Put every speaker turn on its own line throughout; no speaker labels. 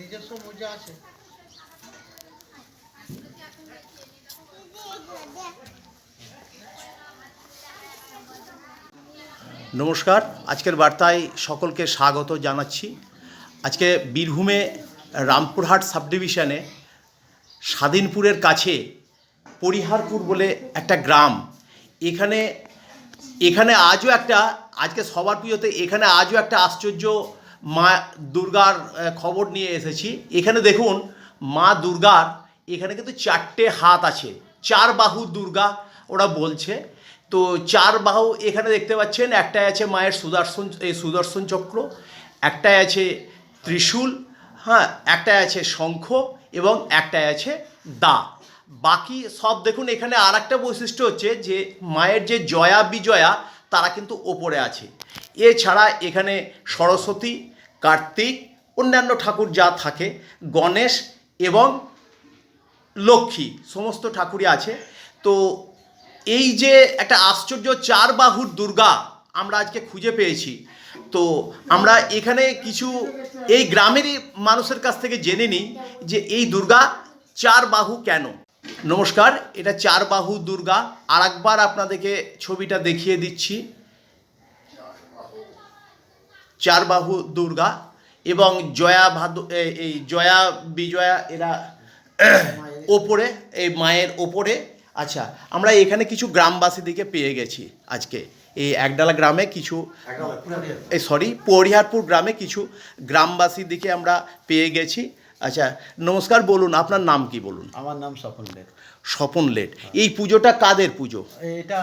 নিজস্ব মোজা আছে।
নমস্কার, আজকের বার্তায় সকলকে স্বাগত জানাচ্ছি। আজকে বীরভূমে রামপুরহাট সাবডিভিশনে স্বাধীনপুরের কাছে পরিহারপুর বলে একটা গ্রাম। এখানে এখানে আজও একটা, আজকে সবার পুজোতে এখানে আজও একটা আশ্চর্য মা দুর্গার খবর নিয়ে এসেছি। এখানে দেখুন, মা দুর্গার এখানে কিন্তু চারটে হাত আছে। চার বাহু দুর্গা, ওরা বলছে। তো চার বাহু এখানে দেখতে পাচ্ছেন, একটাই আছে মায়ের সুদর্শন, এই সুদর্শন চক্র, একটাই আছে ত্রিশূল হ্যাঁ একটাই আছে শঙ্খ এবং একটাই আছে দা। বাকি সব দেখুন, এখানে আর একটা বৈশিষ্ট্য হচ্ছে যে, মায়ের যে জয়া বিজয়া, তারা কিন্তু ওপরে আছে। এছাড়া এখানে সরস্বতী কার্তিক, অন্যান্য ঠাকুর যা থাকে, গণেশ এবং লক্ষ্মী, সমস্ত ঠাকুরই আছে। তো এই যে একটা আশ্চর্য চার বাহুর দুর্গা আমরা আজকে খুঁজে পেয়েছি, তো আমরা এখানে কিছু এই গ্রামেরই মানুষের কাছ থেকে জেনে নিই যে এই দুর্গা চার বাহু কেন? নমস্কার, এটা চার বাহু দুর্গা। আর একবার আপনাদেরকে ছবিটা দেখিয়ে দিচ্ছি। চার বাহু দুর্গা এবং জয়া ভাদু এই জয়া বিজয়া এরা ওপরে এই মায়ের ওপরে। আচ্ছা আমরা এখানে কিছু গ্রামবাসীদিকে পেয়ে গেছি আজকে। এই একডালা গ্রামে কিছু এই সরি পরিহারপুর গ্রামে কিছু গ্রামবাসী দিকে আমরা পেয়ে গেছি। আচ্ছা নমস্কার বলুন আপনার নাম কি বলুন?
আমার নাম স্বপন লেট।
স্বপন লেট। এই পুজোটা কাদের পুজো?
এটা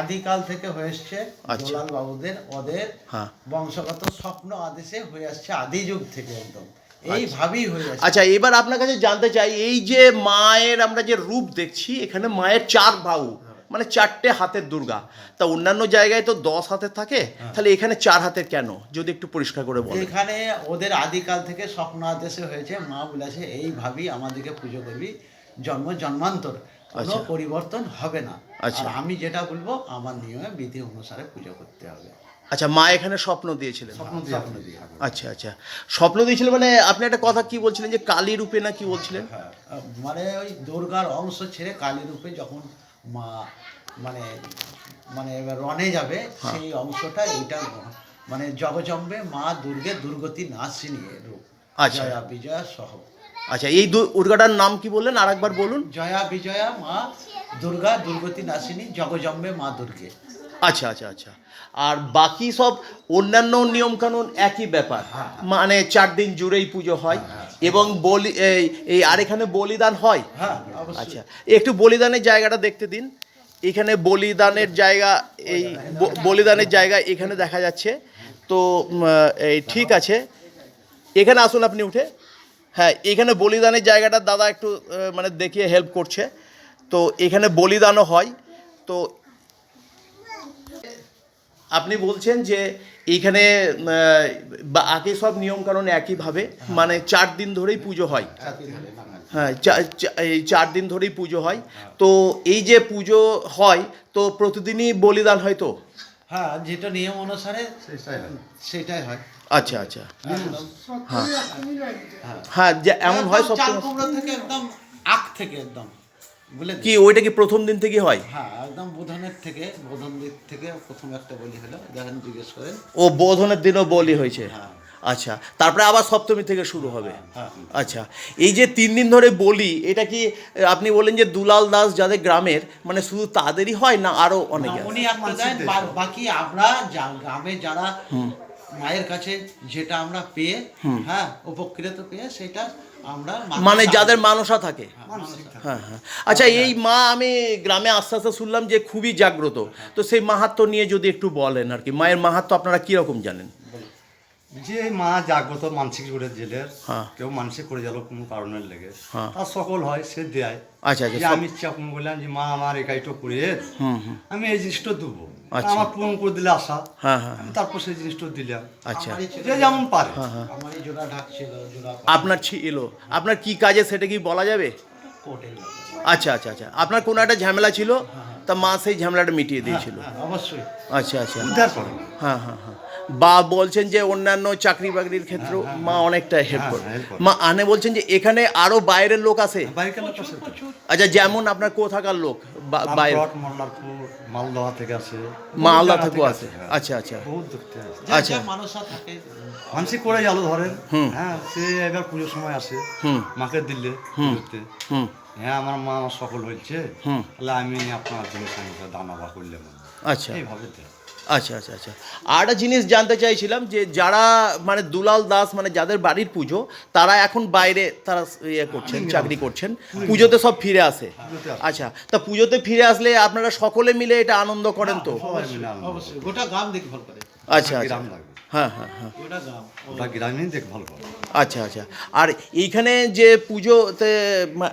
আদিকাল থেকে হয়ে এসছে
আচ্ছা।
দোলাল বাবুদের ওদের
হ্যাঁ।
বংশগত স্বপ্ন আদেশে হয়ে আসছে আদি যুগ থেকে একদম। এইভাবেই হয়ে
আচ্ছা এবার আপনার কাছে জানতে চাই এই যে মায়ের আমরা যে রূপ দেখছি এখানে মায়ের চার বাহু মানে চারটে হাতের দুর্গা। তা অন্যান্য জায়গায় তো দশ হাতের থাকে তাহলে এখানে চার হাতের কেন? যদি একটু পরিষ্কার করে বলেন।
এখানে ওদের আদিকাল থেকে স্বপ্ন আদেশে হয়েছে মা বলেছে এইভাবেই আমাদেরকে পুজো করবি জন্ম জন্মান্তর কোনো
আচ্ছা।
পরিবর্তন হবে না।
আচ্ছা।
আর আমি যেটা বলব আমার নিয়মে বিধি অনুসারে পুজো করতে হবে।
আচ্ছা মা এখানে স্বপ্ন দিয়েছিলেন? আচ্ছা আচ্ছা। স্বপ্ন দিয়েছিলেন মানে আপনি একটা কথা কি বলছিলেন যে কালী রূপে না কি বলছিলেন?
হ্যাঁ মানে ওই দুর্গার অংশ ছেড়ে কালী রূপে যখন মানে মানে এবার রনে যাবে
হ্যাঁ।
সেই অংশটা এইটা মানে জগজম্বে মা দুর্গে দুর্গতি নাশিনী রূপ।
আচ্ছা।
জয়া বিজয়া সহ।
আচ্ছা এই দুর্গাটার নাম কি বললেন? আর একবার বলুন।
জয়া বিজয়া মা দুর্গা দুর্গতি নাশিনী জগজম্বে মা দুর্গে।
আচ্ছা আচ্ছা আচ্ছা। আর বাকি সব অন্যান্য নিয়মকানুন একই ব্যাপার।
হ্যাঁ।
মানে চার দিন জুড়েই পুজো হয়। এবং বলি এই এই আর এখানে বলিদান হয়?
হ্যাঁ
আচ্ছা একটু বলিদানের জায়গাটা দেখতে দিন। এখানে বলিদানের জায়গা এই বলিদানের জায়গা এখানে দেখা যাচ্ছে। তো এই ঠিক আছে। এখানে আসুন আপনি উঠে। হ্যাঁ এখানে বলিদানের জায়গাটা দাদা একটু মানে দেখিয়ে হেল্প করছে। তো এখানে বলিদানও হয়। তো আপনি বলছেন যে এইখানে বাকি সব নিয়মকানুন একইভাবে মানে চার দিন ধরেই পুজো হয়। হ্যাঁ চার দিন ধরেই পুজো হয়। তো এই যে পুজো হয় তো প্রতিদিনই বলিদান হয় তো?
হ্যাঁ যেটা নিয়ম অনুসারে সেটাই হয়।
আচ্ছা আচ্ছা।
একদম
হ্যাঁ। যে এমন হয় সব
থেকে একদম আখ থেকে একদম।
কি ওইটা কি প্রথম দিন থেকে হয়?
হ্যাঁ একদম বোধনের থেকে বোধন দিক থেকে প্রথম একটা বলি হলো দেখেন জিজ্ঞেস করেন।
ও বোধনের দিনও বলি হয়েছে?
হ্যাঁ।
আচ্ছা তারপরে আবার সপ্তমী থেকে শুরু হবে?
হ্যাঁ
আচ্ছা এই যে তিন দিন ধরে বলি এটা কি আপনি বলেন যে দুলাল দাস যাদের গ্রামের মানে শুধু তাদেরই হয় না আরও অনেকে
বাকি আমরা গ্রামে যারা মায়ের কাছে যেটা আমরা পেয়ে হ্যাঁ উপকৃত পেয়ে সেটা আমরা
মানে যাদের মানসা থাকে।
হ্যাঁ,
হ্যাঁ হ্যাঁ। আচ্ছা এই মা আমি গ্রামে আস্তে আস্তে শুনলাম যে খুবই জাগ্রত। তো সেই মাহাত্ম নিয়ে যদি একটু বলেন আর কি মায়ের মাহাত্ম আপনারা কীরকম জানেন?
যে মা জাগ্রত মানসিক করে জেলের। কেউ মানসিক করে গেল কোনো কারণের লেগে। তার সকল হয় সে দেয়।
আচ্ছা আচ্ছা
আমি ইচ্ছা বললাম যে মা আমার এই কাজটা করে। আমি এই জিনিসটা দেবো। আমার পূরণ করে দিলে আশা।
হ্যাঁ হ্যাঁ
আমি তারপর সেই জিনিসটা দিলাম।
আচ্ছা।
যে যেমন পারে।
জোড়া ঢাক
আপনার ছিল আপনার কি কাজে সেটা কি বলা যাবে? আচ্ছা আচ্ছা আচ্ছা। আপনার কোনো একটা ঝামেলা ছিল? তা মা সেই ঝামেলাটা মিটিয়ে দিয়েছিল।
হ্যাঁ অবশ্যই।
আচ্ছা আচ্ছা। হ্যাঁ হ্যাঁ হ্যাঁ। বা বলছেন যে অন্যান্য চাকরি বাকরির ক্ষেত্রেও মা অনেকটা হেল্প
হ্যাঁ,
করে।
হ্যাঁ, help করে।
মা আনে বলছেন যে এখানে আরও বাইরের লোক আছে। আচ্ছা যেমন আপনার কোথাকার লোক? বাইরে।
মালদহ থেকে আছে।
আছে।
হ্যাঁ।
আচ্ছা আচ্ছা।
দেখতে আছে।
আচ্ছা।
মানুষরা থাকে।
মানসিক করে গেল ধরেন।
হুম।
হ্যাঁ সে এবার পুজোর সময় আসে।
হুম।
মাকে দিলে হ্যাঁ আমার মা আমার সফল হয়েছে
হুম।
তাহলে আমি আপনার আমি দানা বা করলাম।
আচ্ছা।
এইভাবে দেয়।
আচ্ছা আচ্ছা আচ্ছা। আরেকটা জিনিস জানতে চাইছিলাম যে যারা মানে দুলাল দাস মানে যাদের বাড়ির পুজো তারা এখন বাইরে তারা ইয়ে করছেন চাকরি করছেন। পুজোতে সব ফিরে আসে। আচ্ছা তা পুজোতে ফিরে আসলে আপনারা সকলে মিলে এটা আনন্দ করেন তো?
গোটা গ্রাম দেখভাল করে।
আচ্ছা আচ্ছা। হ্যাঁ হ্যাঁ হ্যাঁ।
ওটা গ্রামীণ
আচ্ছা আচ্ছা। আর এইখানে যে পুজোতে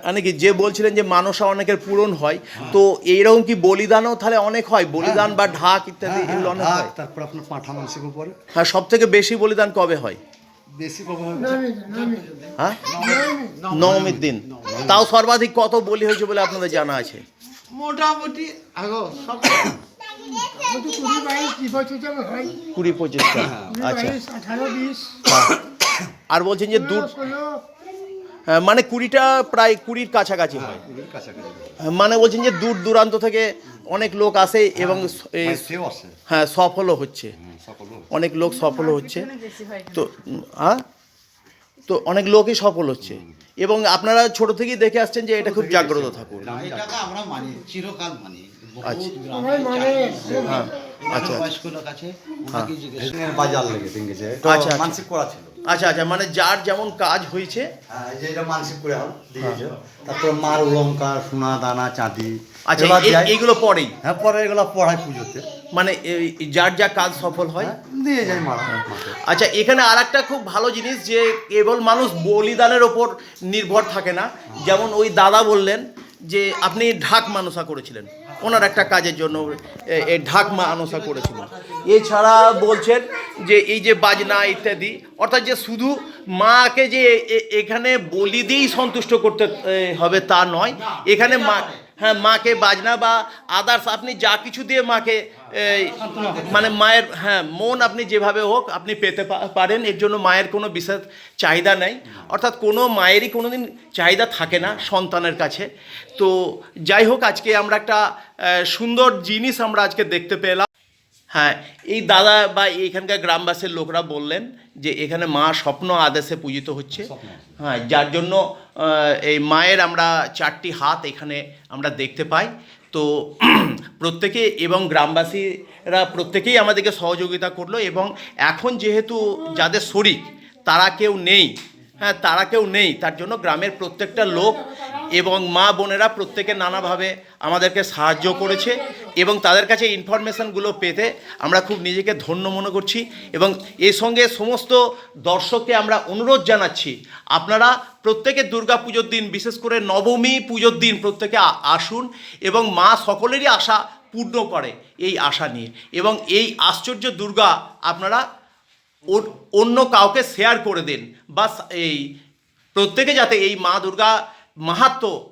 মানে কি যে বলছিলেন যে মানসা অনেকের পূরণ হয় তো এইরকম কি বলিদানও তাহলে অনেক হয়? বলিদান বা ঢাক ইত্যাদি
হ্যাঁ,
এগুলো অনেক
হ্যাঁ,
হয়?
তারপর আপনার পাঁঠা মানসিক উপরে।
হ্যাঁ সব থেকে বেশি বলিদান কবে হয়?
বেশি
হ্যাঁ? নবমীর দিন তাও সর্বাধিক কত বলি হয়েছে বলে আপনাদের জানা আছে?
মোটামুটি আগো সব
মোটামুটি কুড়ি হয়
পঁচিশটা আচ্ছা।
বিশ
আর বলছেন যে দূর হ্যাঁ, মানে কুড়িটা প্রায় কুড়ির কাছাকাছি হয়। মানে বলছেন যে দূর দূরান্ত থেকে অনেক লোক আসে এবং
হ্যাঁ,
হ্যাঁ সফলও হচ্ছে। অনেক লোক সফল হচ্ছে। তো হ্যাঁ তো অনেক লোকই সফল হচ্ছে। এবং আপনারা ছোট থেকেই দেখে আসছেন যে এটা খুব জাগ্রত থাকুন
আমরা মানি চিরকাল মানি।
আচ্ছা।
মানে
হ্যাঁ। আচ্ছা
বাজার লেগে গেছে
আচ্ছা, আচ্ছা।
মানসিক করা ছিল।
আচ্ছা আচ্ছা মানে যার যেমন কাজ হয়েছে।
হ্যাঁ, এই যে এটা মানসিক করে দিয়েছে। তারপর মার অলঙ্কার সোনা দানা চাঁদি
আচ্ছা। এইগুলো পরেই?
হ্যাঁ পরে এগুলো পড়ায় পুজোতে।
মানে এই- যার যা কাজ সফল হয়?
হ্যাঁ, দিয়ে যায় মারা
আচ্ছা এখানে আর একটা খুব ভালো জিনিস যে কেবল মানুষ বলিদানের ওপর নির্ভর থাকে না। যেমন ওই দাদা বললেন যে আপনি ঢাক মানসা করেছিলেন। ওনার একটা কাজের জন্য এই ঢাক মানসা করেছিলেন। এছাড়া বলছেন যে এই যে বাজনা ইত্যাদি, অর্থাৎ যে শুধু মাকে যে এখানে বলি দিয়েই সন্তুষ্ট করতে হবে তা নয়। এখানে মা হ্যাঁ মাকে বাজনা বা আদার্স, আপনি যা কিছু দিয়ে মাকে মানে মায়ের হ্যাঁ মন আপনি যেভাবে হোক আপনি পেতে পারেন এর জন্য মায়ের কোনো বিশেষ চাহিদা নেই। অর্থাৎ কোনো মায়েরই কোনো দিন চাহিদা থাকে না সন্তানের কাছে। তো যাই হোক আজকে আমরা একটা সুন্দর জিনিস আমরা আজকে দেখতে পেলাম। হ্যাঁ এই দাদা বা এখানকার গ্রামবাসীর লোকরা বললেন যে এখানে মা স্বপ্ন আদেশে পূজিত হচ্ছে। হ্যাঁ যার জন্য এই মায়ের আমরা চারটি হাত এখানে আমরা দেখতে পাই। তো প্রত্যেকে এবং গ্রামবাসীরা প্রত্যেকেই আমাদেরকে সহযোগিতা করল এবং এখন যেহেতু যাদের শরিক, তারা কেউ নেই হ্যাঁ তারা কেউ নেই, তার জন্য গ্রামের প্রত্যেকটা লোক এবং মা বোনেরা প্রত্যেকে নানাভাবে আমাদেরকে সাহায্য করেছে এবং তাদের কাছে ইনফরমেশানগুলো পেতে আমরা খুব নিজেকে ধন্য মনে করছি এবং এর সঙ্গে সমস্ত দর্শককে আমরা অনুরোধ জানাচ্ছি, আপনারা প্রত্যেকে দুর্গা পুজোর দিন, বিশেষ করে নবমী পুজোর দিন প্রত্যেকে আসুন এবং মা সকলেরই আশা পূর্ণ করে এই আশা নিয়ে এবং এই আশ্চর্য দুর্গা আপনারা অন্য কাউকে শেয়ার করে দিন। বা এই, প্রত্যেকে যাতে এই মা দুর্গা মাহাত্ম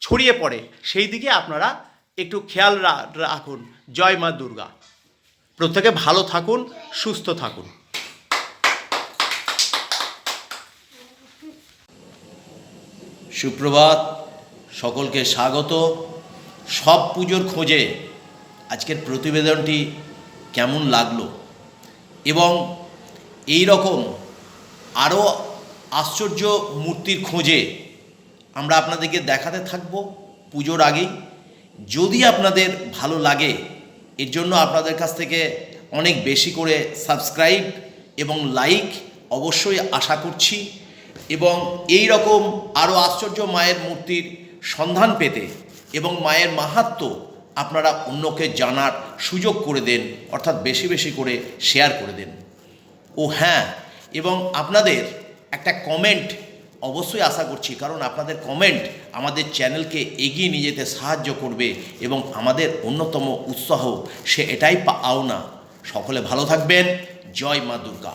ছড়িয়ে পড়ে, সেই দিকে আপনারা একটু খেয়াল রাখুন। জয় মা দুর্গা। প্রত্যেকে ভালো থাকুন, সুস্থ থাকুন। সুপ্রভাত, সকলকে স্বাগত। সব পুজোর খোঁজে আজকের প্রতিবেদনটি কেমন লাগল? এবং এই রকম আরও আশ্চর্য মূর্তির খোঁজে আমরা আপনাদেরকে দেখাতে থাকব পুজোর আগেই। যদি আপনাদের ভালো লাগে, এর জন্য আপনাদের কাছ থেকে অনেক বেশি করে সাবস্ক্রাইব এবং লাইক অবশ্যই আশা করছি এবং এই রকম আরও আশ্চর্য মায়ের মূর্তির সন্ধান পেতে এবং মায়ের মাহাত্ম্য আপনারা অন্যকে জানার সুযোগ করে দেন, অর্থাৎ বেশি বেশি করে শেয়ার করে দেন। ও হ্যাঁ এবং আপনাদের একটা কমেন্ট অবশ্যই আশা করছি, কারণ আপনাদের কমেন্ট আমাদের চ্যানেলকে এগিয়ে নিয়ে যেতে সাহায্য করবে এবং আমাদের অন্যতম উৎসাহ, সে এটাই পাও না সকলে ভালো থাকবেন। জয় মা দুর্গা।